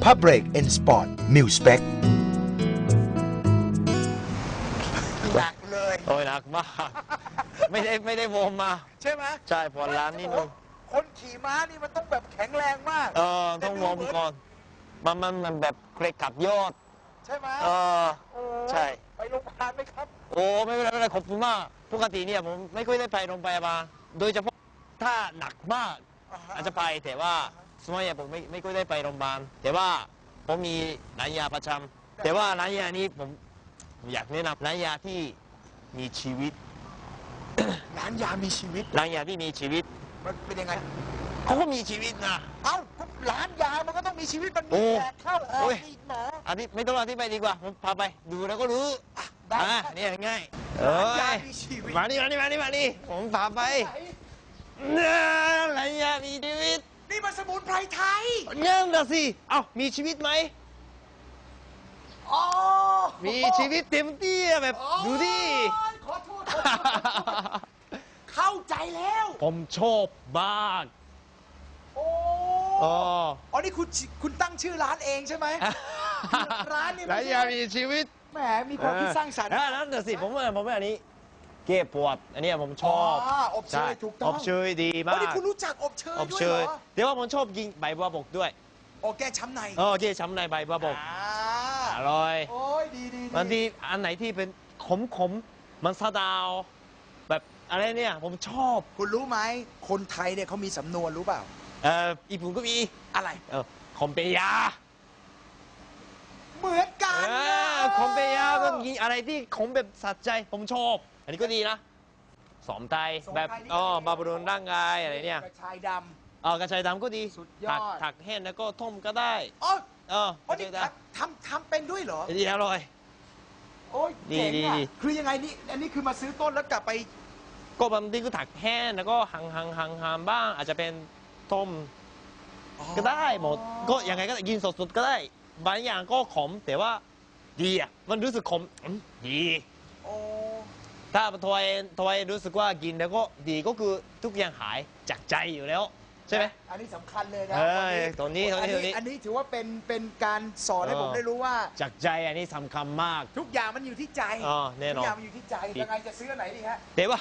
Supa Break and Sport m i l Spec หนักเลยโอ้ยหนักมาก ไม่ได้ไม่ได้วอร์มมา ใช่ไหมใช่พอร้านนิดนึงคนขี่ม้านี่มันต้องแบบแข็งแรงมาก เออ ต้องวอร์มก่อน มันมันมันแบบเกรกขับยอด ใช่ไหมเออโอ้ใช่ ไปโรงพยาบาลไหมครับ โอ้ไม่เป็นไรไม่เป็นไรขอบคุณมาก ปกติเนี่ยผมไม่ค่อยได้ไปโรงพยาบาลโดยเฉพาะถ้าหนักมากอาจจะไปแต่ว่า สมัยนี้ผมไม่ไม่ค่อยได้ไปโรงพยาบาลแต่ว่าผมมีร้านยาประจำแต่ว่าร้านยานี้ผมผมอยากแนะนำร้านยาที่มีชีวิต ร้านยามีชีวิตร้านยาที่มีชีวิตมันเป็นยังไง เขาก็มีชีวิตนะ เอ้าก็ร้านยามันก็ต้องมีชีวิตมันโอ้มีแขกเข้าออกโอ้ยมีหมออันนี้ไม่ต้องอธิบายดีกว่าผมพาไปดูแล้วก็รู้อะได้อะครับเนี่ยง่ายเอร้าน้ยาย มีชีวิตมานี่มานี่มานี่มานี่ผมพาไปไหนเนี่ยร้านยามีชีวิต นี่มันสมุนไพรไทยเนี่ยนะสิ เอ้า มีชีวิตไหม อ๋อมีชีวิตเต็มที่อะแบบโอ้ยดูดิ ขอโทษขอโทษเข้าใจแล้ว ผมชอบมากโอ้อ๋ออ๋อนี่คุณชิคุณตั้งชื่อร้านเองใช่ไหม ร้านนี่ไม่ร้านใช่ยามีชีวิต แหมมีความคิดสร้างสรรค์เออนั่นน่ะสิ ผมว่าผมว่าอันนี้ เก็บปวด อันเนี้ยผมชอบอ๋ออบเชยถูกต้อง อบเชยดีอ๋อมากนี่คุณรู้จักอบเชยอบด้วยเชเหรยอเดี๋ยวว่าผมชอบกินใบบัวบกด้วยโอ้แก้ช้ำในเออเกี่ช้ำในใบบัวบกอ่าอร่อยโอ้ยดีดีดีบางทีอันไหนที่เป็นขมขมๆมันสะดาว แบบอะไรเนี่ยผมชอบคุณรู้ไหมคนไทยเนี่ยเขามีสำนวนรู้เปล่า เอ่อญี่ปุ่นก็มีอะไร เออคอมเปยาเหมือนกันเออคอมเปยาก็มีอะไรที่ขมแบบสัดใจผมชอบอั นนี้ก็ดีนะสอมไตสมแบบไทยนี่ อ๋อก็ดีบาบรุนร่างกายอะไรเนี่ยกระชายด เออกระชายดำก็ดีสุดยอดถักถักแห้งแล้วก็ต้มก็ได้ำอ๋อเอออ๋กอระนี่ชายดทำทำเป็นด้วยเหรอำดีอร่อย โอ้ยดีเจ๋งดีอะดี คือยังไงนี่ อันนี้คือมาซื้อต้นแล้วกลับไป ก็บางทีก็ถักแห้งแล้วก็หั่งหั่งหั่งหั่งบ้าง อาจจะเป็นต้มก็ได้หมดก็ยังไงก็ได้กินสดๆก็ได้ บางอย่างก็ขมแต่ว่าดีอะมันรู้สึกขมอืมดี โอ้ ถ้าทวายทวายรู้สึกว่ากินแล้วก็ดีก็คือทุกอย่างหายจากใจอยู่แล้ว ใช่ไหม อันนี้สำคัญเลยนะเอ้ยตรงนี้ตรงนี้อัตรงนี้ อันนี้ถือว่าเป็นเป็นการสอนให้เออผมได้รู้ว่า จากใจอันนี้สำคัญมาก ทุกอย่างมันอยู่ที่ใจอ๋อแน่นอนทุกอย่างมันอยู่ที่ใจดียังไงจะซื้ออันไหนดีฮะแต่ว่า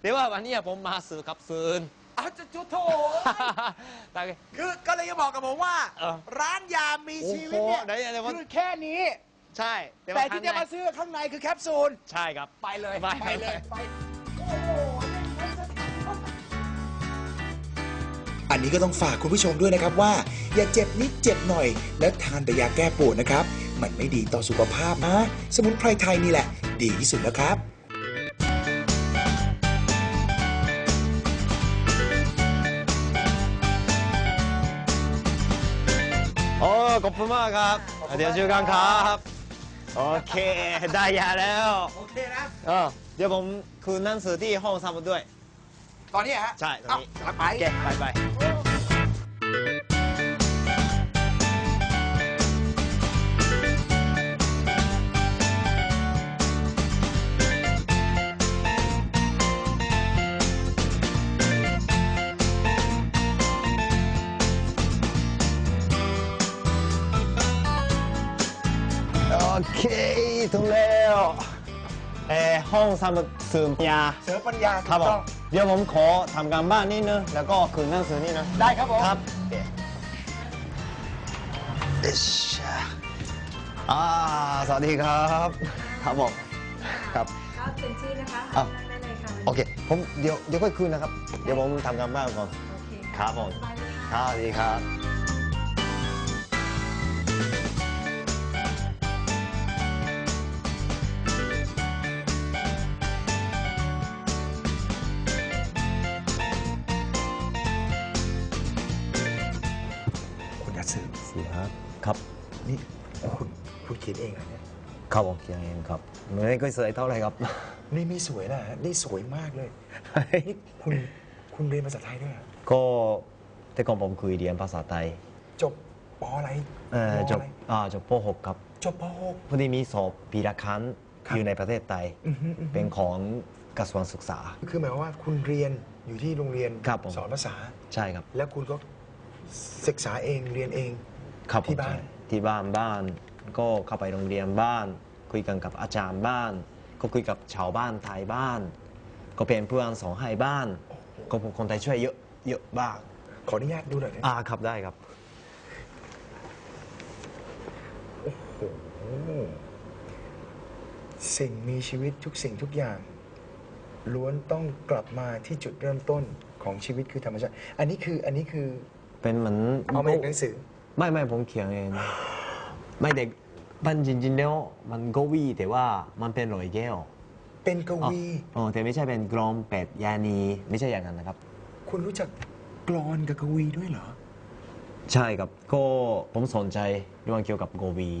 แต่ว่าวันนี้ผมมาซื้อกับซื้นอ้าวจะจุดโถแต่คือก็เลยจะบอกกับผมว่า เออร้านยามีชีวิตเนี่ยโอ้โหไหนไหนว่าคือแค่นี้ ใช่แต่ว่าที่ข้จะงในมาซื้อข้างในคือแคปซูล ใช่ครับ ไปเลย ไปไปเลย ไปไปโอ้โหอันนี้ก็ต้องฝากคุณผู้ชมด้วยนะครับว่า อย่าเจ็บนิดเจ็บหน่อย แล้วทานแต่ยาแก้ปวดนะครับ มันไม่ดีต่อสุขภาพนะ สมุนไพรไทยนี่แหละ ดีที่สุดแล้วครับโอ้ขอบคุณมากครับ เดี๋ยวเจอกันครับ โอเค ได้ยาแล้วโอเคนะ เออเดี๋ยวผมคืนหนังสือที่ห้องสมุดด้วย ตอนนี้ฮะใช่ตอนนี้ เอ้าไป โอเค ไปไป เคถึงแล้วเออห้องสมุดสืมยาเสริมปัญญาครับถูกผต้มองเดี๋ยวผมขอทำการบ้านนิดนึงแล้วก็คืนหนังสือนี่นะได้ครับผมครับโอเคอิชอ่าสวัสดีครับครับผมครับ ก็เป็นชื่อนะคะอ้าวได้เลยค่ะโอเคผมเดี๋ยวเดี๋ยวค่อยคืนนะครับ เดี๋ยวผมทำการบ้านก่อน โอเคครับผม สบายเลยคค่ะรับสวัสดีครับ คุณยัตสึสวัสดีครับครับนี่คุณคุณเขียนเองเหรอเนี่ยครับผมเคียงเองครับไม่ค่อยสวยเท่าไหร่ครับ นี่ไม่สวยนะฮะนี่สวยมากเลยนี่คุณคุณเรียนภาษาไทยด้วยเหรอก็แต่ก่อนผมคุยเรียนภาษาไทย จบปออะไรเอ่อมจบอะไรอ่าจบป .6 ครับ จบปหกพอดีมีสอบปีละครั้งครับอยู่ในประเทศไทยอือฮึอือฮึเป็นของกระทรวงศึกษา คือหมายความว่าคุณเรียนอยู่ที่โรงเรียนครับผมสอนภาษา ใช่ครับ แล้วคุณก็ ศึกษาเองเรียนเอง ครับผมที่บ้านใช่ที่บ้านบ้าน ก็เข้าไปโรงเรียนบ้าน คุยกันกับอาจารย์บ้าน ก็คุยกับชาวบ้านไทยบ้าน ก็เป็นเพื่อนสองให้บ้าน ก็คนไทยช่วยเยอะเยอะบ้างขออนุญาตดูหน่อยนะอ่าครับได้ครับโอ้โหสิ่งมีชีวิตทุกสิ่งทุกอย่าง ล้วนต้องกลับมาที่จุดเริ่มต้นของชีวิตคือธรรมชาติ อันนี้คืออันนี้คือ เป็นเหมือนเอามาจากหนังสือ ไม่ไม่ผมเขียนเอง ไม่เด็กมันจริงๆแล้วมันก็วีแต่ว่ามันเป็นรอยแก้วเป็นกอ๋อวี อ๋อแต่ไม่ใช่เป็นกรอมเป็ดยานีไม่ใช่อย่างนั้นนะครับ คุณรู้จักกรอนกับกวีด้วยเหรอ ใช่ครับก็ผมสนใจเรื่องเกี่ยวกับโกวี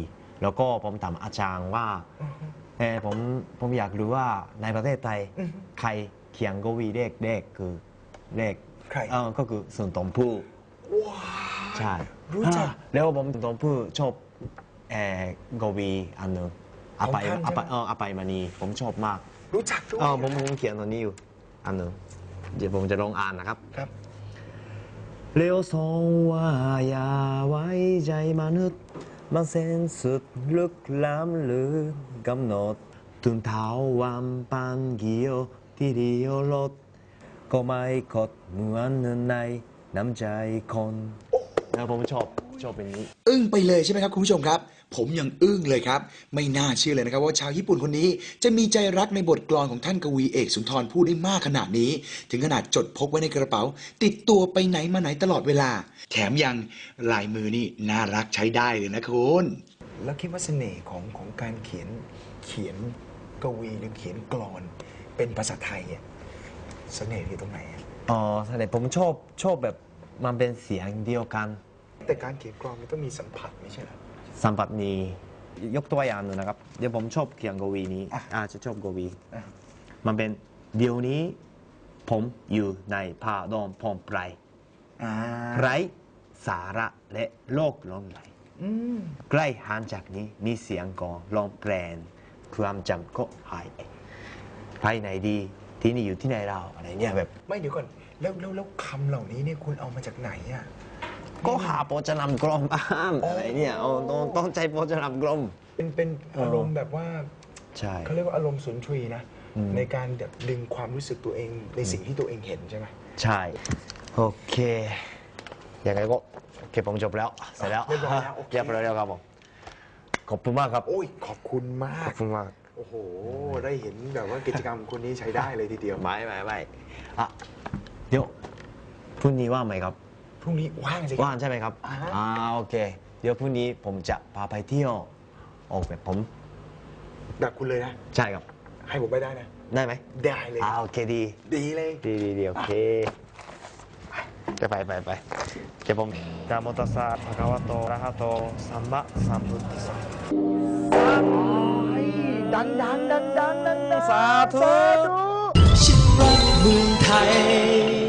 แล้วก็ผมถามอาจารย์ว่าอือฮึเออผมผมอยากรู้ว่าในประเทศไทยอือฮึใครเขียนโกวีเลขเลขคือเลขใครเออก็คือสุนทรภู่ว้า ใช่รู้จักอ่าแล้วผมสุนทรภู่ชอบเออโกวีอันหนึงอาไปของท่านอาไปใช่ไหมเอออาไปมานีผมชอบมาก รู้จักด้วยเออผมผมเขียนตัวนี้อยู่อันหนึงเดี๋ยวผมจะลองอ่านนะครับครับเร็วสองว่าอย่าไว้ใจมนุษย์มันเส้นสุดลึกล้ำลึกกำหนดถึงเท้าวันปันเกี่ยวที่เดียวลดก็ไม่กดเหมือนใน น้ำใจคนแล้วผมชอบชอบเป็นนี้ อึ้งไปเลยใช่ไหมครับคุณผู้ชมครับ ผมยังอึ้งเลยครับ ไม่น่าเชื่อเลยนะครับ ว่าชาวญี่ปุ่นคนนี้จะมีใจรักในบทกลอนของท่านกวีเอกสุนทรภู่ได้มากขนาดนี้ ถึงขนาดจดพกไว้ในกระเป๋า ติดตัวไปไหนมาไหนตลอดเวลา แถมยังลายมือนี่น่ารักใช้ได้เลยนะคุณแล้วคิดว่าเสน่ห์ของของการเขียนเขียนกวีหรือเขียนกลอนเป็นภาษาไทยอะ เสน่ห์อยู่ตรงไหนอะอ๋อใช่ผมชอบชอบแบบมันเป็นเสียงเดียวกัน แต่การเขียนกลอนมันต้องมีสัมผัสไม่ใช่เหรอ สัมผัสนี้ยกตัวอย่างหนึ่งนะครับ เดี๋ยวผมชอบเขียนกวีนี้อะอาจจะชอบกวี อะ มันเป็นเดี๋ยวนี้ ผมอยู่ในผ้าดอมพองไพรอ่าไร้สาระและโลกหลงไหล อืมใกล้ห่างจากนี้มีเสียงกลองร้องแปลนความจำก็หายไปภายในดี ที่นี่อยู่ที่ไหนเราอะไรเนี่ยแบบ ไม่เดี๋ยวก่อนแล้วแล้วแล้วคำเหล่านี้เนี่ยคุณเอามาจากไหนอะ ก็หาโปรจะนำกลมบ้างอะไรเนี่ยเอาต้องต้องใจโปรจะนำกลม เป็นเป็นเอออ อารมณ์แบบว่าใช่ เขาเรียกว่าอารมณ์สุนทรีย์นะ อืม ในการแบบดึงความรู้สึกตัวเองในสิ่งที่ตัวเองเห็นใช่ไหมใช่ โอเคยังไงก็โอเคผมจบแล้ว เสร็จแล้วเรียบร้อยแล้วโอเคเรียบร้อยแล้วครับผม ขอบคุณมากครับ โอ้ยขอบคุณมาขอก บคุณมาก โอ้โห ได้เห็นแบบว่ากิจกรรมคนนี้ใช้ได้เลยทีเดียว ไม่ไม่ไม่อะเดี๋ยวพรุ่งนี้ว่างไหมครับ พรุ่งนี้ว่างสิครับ ว่างใช่ไหมครับอ่าอ่าโอเค เดี๋ยวพรุ่งนี้ผมจะพาไปเที่ยวออกแบบผมแบบคุณเลยนะ ใช่ครับ ให้ผมไปได้นะ ได้ไหมได้เลย อ่าโอเคดี ดีเลย ดีดีดีโอเค จะไปไปไปเดี๋ยวผมนะโมตัสสะภะคะวะโตอะระหะโตสัมมาสัมพุทธัสสะดันดันดันดันดันสาธุ ฉันรักเมืองไทย